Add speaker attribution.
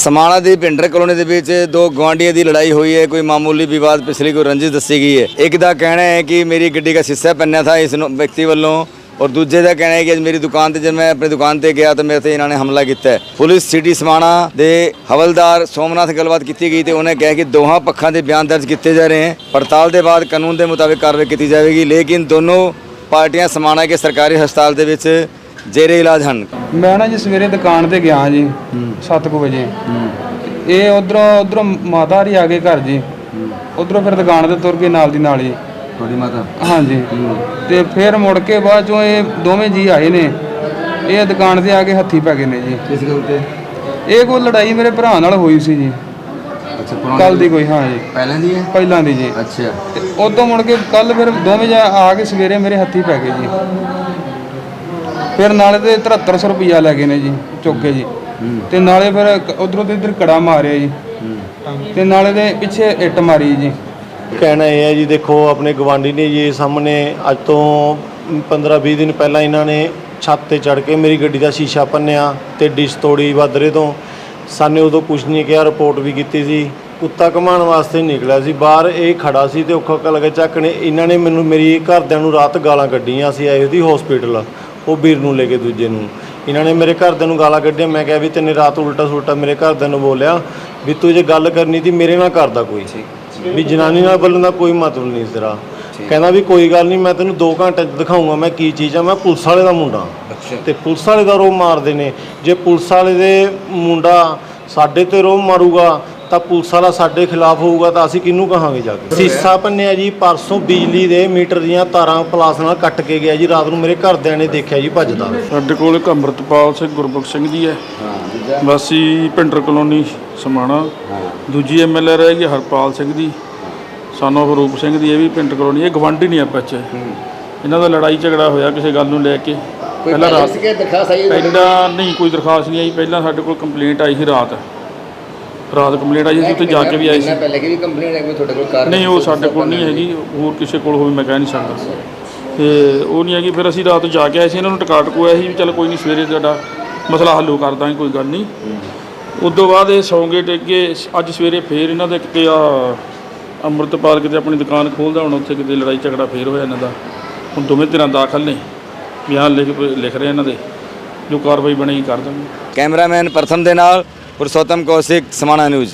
Speaker 1: ਸਮਾਣਾ ਦੀ Bhinder colony ਦੇ ਵਿੱਚ ਦੋ ਗਵਾਂਡੀਆਂ ਦੀ ਲੜਾਈ ਹੋਈ ਹੈ। ਕੋਈ ਮਾਮੂਲੀ ਵਿਵਾਦ ਪਿਛਲੀ ਕੋਈ ਰੰਜਿਸ਼ ਦੱਸੀ ਗਈ ਹੈ। ਇੱਕ ਦਾ ਕਹਿਣਾ ਹੈ ਕਿ ਮੇਰੀ ਗੱਡੀ ਦਾ ਸ਼ੀਸ਼ਾ ਪੰਨਿਆ ਥਾ, ਇਸ ਵਿਅਕਤੀ ਵੱਲੋਂ। ਔਰ ਦੂਜੇ ਦਾ ਕਹਿਣਾ ਹੈ ਕਿ ਅੱਜ ਮੇਰੀ ਦੁਕਾਨ ਤੇ, ਜਦ ਮੈਂ ਆਪਣੀ ਦੁਕਾਨ ਤੇ ਗਿਆ ਤਾਂ ਮੇਰੇ ਤੇ ਇਹਨਾਂ ਨੇ ਹਮਲਾ ਕੀਤਾ ਪੁਲਿਸ ਸਿਟੀ ਸਮਾਣਾ ਦੇ ਹਵਲਦਾਰ ਸੋਮਨਾਥ ਗੱਲਬਾਤ ਕੀਤੀ ਗਈ ਤੇ ਉਹਨੇ ਕਿਹਾ ਕਿ ਦੋਹਾਂ ਪੱਖਾਂ ਦੇ ਬਿਆਨ ਦਰਜ ਕੀਤੇ ਜਾ ਰਹੇ ਹਨ। ਪੜਤਾਲ ਦੇ ਬਾਅਦ ਕਾਨੂੰਨ ਦੇ ਮੁਤਾਬਿਕ ਕਾਰਵਾਈ ਕੀਤੀ ਜਾਵੇਗੀ, ਲੇਕਿਨ ਦੋਨੋਂ ਪਾਰਟੀਆਂ ਸਮਾਣਾ ਕੇ ਸਰਕਾਰੀ ਹਸਪਤਾਲ ਦੇ ਵਿੱਚ ਜੇਰੇ ਇਲਾਜ ਹਨ।
Speaker 2: ਮੈਂ ਨਾ ਜੀ ਸਵੇਰੇ ਦੁਕਾਨ ਤੇ ਗਿਆ ਜੀ 7:00 ਵਜੇ। ਇਹ ਉਧਰੋਂ ਉਧਰੋਂ ਮਾਤਾ ਹਰੀ ਆ ਗਏ ਘਰ ਜੀ। ਉਧਰੋਂ ਫਿਰ ਦੁਕਾਨ ਤੇ ਤੁਰ ਕੇ ਨਾਲ ਦੀ ਨਾਲ ਜੀ
Speaker 1: ਤੁਹਾਡੀ ਮਾਤਾ?
Speaker 2: ਹਾਂਜੀ। ਤੇ ਫਿਰ ਮੁੜ ਕੇ ਬਾਅਦ ਚੋਂ ਇਹ ਦੋਵੇਂ ਜੀ ਆਏ ਨੇ। ਇਹ ਦੁਕਾਨ ਤੇ ਆ ਕੇ ਹੱਥੀ ਪੈ ਗਏ ਨੇ ਜੀ।
Speaker 1: ਕਿਸ ਗੱਲ ਤੇ?
Speaker 2: ਇਹ ਕੋਈ ਲੜਾਈ ਮੇਰੇ ਭਰਾ ਨਾਲ ਹੋਈ ਸੀ ਜੀ।
Speaker 1: ਅੱਛਾ
Speaker 2: ਕੱਲ ਦੀ ਕੋਈ ਹਾਂ ਜੀ।
Speaker 1: ਪਹਿਲਾਂ ਦੀ ਹੈ?
Speaker 2: ਪਹਿਲਾਂ ਦੀ ਜੀ।
Speaker 1: ਅੱਛਾ।
Speaker 2: ਤੇ ਉਦੋਂ ਮੁੜ ਕੇ ਕੱਲ ਫਿਰ ਦੋਵੇਂ ਜਾ ਆ ਕੇ ਸਵੇਰੇ ਮੇਰੇ ਹੱਥੀ ਪੈ ਗਏ ਜੀ। ਫਿਰ ਨਾਲੇ ਤੇ 7300 ਰੁਪਈਆ ਲੈ ਗਏ ਨੇ ਜੀ ਚੁੱਕ ਜੀ। ਤੇ ਨਾਲੇ ਫਿਰ ਉਧਰੋਂ ਤੇ ਇੱਧਰ ਕੜਾ ਮਾਰਿਆ ਜੀ। ਤੇ ਨਾਲੇ ਦੇ ਪਿੱਛੇ ਇੱਟ ਮਾਰੀ ਜੀ।
Speaker 3: ਕਹਿਣਾ ਇਹ ਹੈ ਜੀ ਦੇਖੋ ਆਪਣੇ ਗਵਾਂਢੀ ਨੇ ਜੀ ਸਾਹਮਣੇ ਅੱਜ ਤੋਂ 15-20 ਦਿਨ ਪਹਿਲਾਂ ਇਹਨਾਂ ਨੇ ਛੱਤ ਤੇ ਚੜ ਕੇ ਮੇਰੀ ਗੱਡੀ ਦਾ ਸ਼ੀਸ਼ਾ ਭੰਨਿਆ ਤੇ ਡਿਸ਼ ਤੋੜੀ ਵਾਦਰੇ ਤੋਂ। ਸਾਨੇ ਉਦੋਂ ਕੁਝ ਨਹੀਂ ਕਿਹਾ ਰਿਪੋਰਟ ਵੀ ਕੀਤੀ ਸੀ। ਕੁੱਤਾ ਘਮਾਉਣ ਵਾਸਤੇ ਨਿਕਲਿਆ ਸੀ ਬਾਹਰ ਇਹ ਖੜਾ ਸੀ ਤੇ ਔਖਾ ਔਖਾ ਲੱਗੇ ਚੱਕਣੇ ਇਹਨਾਂ ਨੇ ਮੈਨੂੰ ਮੇਰੀ ਘਰਦਿਆਂ ਨੂੰ ਰਾਤ ਗਾਲਾਂ ਕੱਢੀਆਂ ਸੀ ਆਏ ਉਹਦੀ ਹਸਪੀਟਲ ਉਹ ਵੀਰ ਨੂੰ ਲੈ ਕੇ ਦੂਜੇ ਨੂੰ। ਇਹਨਾਂ ਨੇ ਮੇਰੇ ਘਰਦਿਆਂ ਨੂੰ ਗਾਲਾਂ ਕੱਢੀਆਂ। ਮੈਂ ਕਿਹਾ ਵੀ ਤੈਨੇ ਰਾਤ ਉਲਟਾ ਸੁਲਟਾ ਮੇਰੇ ਘਰਦਿਆਂ ਨੂੰ ਬੋਲਿਆ ਵੀ ਤੂੰ ਜੇ ਗੱਲ ਕਰਨੀ ਤੀ ਮੇਰੇ ਨਾਲ ਕਰਦਾ ਕੋਈ। ਵੀ ਜਨਾਨੀ ਨਾਲ ਬੋਲਣ ਦਾ ਕੋਈ ਮਤਲਬ ਨਹੀਂ ਤੇਰਾ। ਕਹਿੰਦਾ ਵੀ ਕੋਈ ਗੱਲ ਨਹੀਂ ਮੈਂ ਤੈਨੂੰ 2 ਘੰਟੇ 'ਚ ਦਿਖਾਉਂਗਾ ਮੈਂ ਕੀ ਚੀਜ਼ ਆ। ਮੈਂ ਪੁਲਿਸ ਵਾਲੇ ਦਾ ਮੁੰਡਾ। ਤੇ ਪੁਲਿਸ ਵਾਲੇ ਦਾ ਰੋਹ ਮਾਰਦੇ ਨੇ। ਜੇ ਪੁਲਿਸ ਵਾਲੇ ਦੇ ਮੁੰਡਾ ਸਾਡੇ ਤੇ ਰੋਹ ਮਾਰੂਗਾ ਤਾਂ ਪੁਲਿਸ ਵਾਲਾ ਸਾਡੇ ਖਿਲਾਫ ਹੋਊਗਾ ਤਾਂ ਅਸੀਂ ਕਿਹਨੂੰ ਕਹਾਂਗੇ ਜਾ ਕੇ? ਸੀਸਾ ਭੰਨਿਆ ਜੀ ਪਰਸੋਂ ਬਿਜਲੀ ਦੇ ਮੀਟਰ ਦੀਆਂ ਤਾਰਾਂ ਪਲਾਸ ਨਾਲ ਕੱਟ ਕੇ ਗਿਆ ਜੀ ਰਾਤ ਨੂੰ ਮੇਰੇ ਘਰਦਿਆਂ ਨੇ ਦੇਖਿਆ ਜੀ ਭੱਜਦਾ।
Speaker 4: ਸਾਡੇ ਕੋਲ ਇੱਕ ਅੰਮ੍ਰਿਤਪਾਲ ਸਿੰਘ ਗੁਰਬਖਸ਼ ਸਿੰਘ ਜੀ ਹੈ। ਵਾਸੀ ਪਿੰਡਰ ਕਲੋਨੀ ਸਮਾਣਾ। ਦੂਜੀ ਐਮਐਲਏ ਰਹਿ ਗਈ ਹਰਪਾਲ ਸਿੰਘ ਦੀ। ਸਾਨੂੰ ਰੂਪ ਸਿੰਘ ਦੀ ਇਹ ਵੀ ਪਿੰਡ ਕਲੋਨੀ ਇਹ ਗਵਾਂਢੀ ਨਹੀਂ ਆਪਸ ਚ। ਇਹਨਾਂ ਦਾ ਲੜਾਈ ਝਗੜਾ ਹੋਇਆ ਕਿਸੇ ਗੱਲ ਨੂੰ ਲੈ ਕੇ। ਪਹਿਲਾਂ ਰਾਤ
Speaker 1: ਕਿ ਦਰਖਾਸਤ ਆਈ
Speaker 4: ਪਹਿਲਾਂ ਨਹੀਂ ਕੋਈ ਦਰਖਾਸਤ ਨਹੀਂ ਆਈ। ਪਹਿਲਾਂ ਸਾਡੇ ਕੋਲ ਕੰਪਲੇਂਟ ਆਈ ਸੀ ਰਾਤ। ਰਾਤ ਕੰਪਲੇਂਟ ਆਈ ਸੀ ਉੱਥੇ ਜਾ ਕੇ ਵੀ ਆਏ ਸੀ।
Speaker 1: ਪਹਿਲੇ ਕਿ ਵੀ ਕੰਪਲੇਂਟ ਹੈ? ਕੋਈ ਤੁਹਾਡੇ ਕੋਲ ਕਾਰ
Speaker 4: ਨਹੀਂ ਉਹ ਸਾਡੇ ਕੋਲ ਨਹੀਂ ਹੈਗੀ ਹੋਰ ਕਿਸੇ ਕੋਲ ਹੋਵੇ ਮੈਂ ਕਹਿ ਨਹੀਂ ਸਕਦਾ। ਤੇ ਉਹ ਨਹੀਂ ਹੈਗੀ ਫਿਰ ਅਸੀਂ ਰਾਤ ਜਾ ਕੇ ਆਏ ਸੀ ਇਹਨਾਂ ਨੂੰ ਟਿਕਾ ਟਕੋਇਆ ਸੀ ਵੀ ਚੱਲ ਕੋਈ ਨਹੀਂ ਸਵੇਰੇ ਤੁਹਾਡਾ ਮਸਲਾ ਹੱਲ ਕਰ ਦਾਂਗੇ ਕੋਈ ਗੱਲ ਨਹੀਂ। ਉਦੋਂ ਬਾਅਦ ਇਹ ਸੌਂਗੇ ਟੇਕੇ ਅੱਜ ਸਵੇਰੇ ਫੇਰ ਇਹਨਾਂ ਦੇ ਕਿਤੇ ਆ ਅੰਮ੍ਰਿਤਪਾਲ ਕਿਤੇ ਆਪਣੀ ਦੁਕਾਨ ਖੋਲਦਾ ਹੁਣ ਉੱਥੇ ਕਿਤੇ ਲੜਾਈ ਝਗੜਾ ਫੇਰ ਹੋਇਆ ਇਹਨਾਂ ਦਾ। ਹੁਣ ਦੋਵੇਂ ਧਿਰਾਂ ਦਾਖਲ ਨੇ ਬਿਆਨ ਲਿਖ ਲਿਖ ਰਹੇ ਇਹਨਾਂ ਦੇ ਜੋ ਕਾਰਵਾਈ ਬਣੇਗੀ ਕਰ ਦਾਂਗੇ।
Speaker 1: ਕੈਮਰਾਮੈਨ ਪ੍ਰਥਮ ਦੇ ਨਾਲ ਪੁਰਸ਼ੋਤਮ ਕੌਸ਼ਿਕ ਸਮਾਣਾ ਨਿਊਜ਼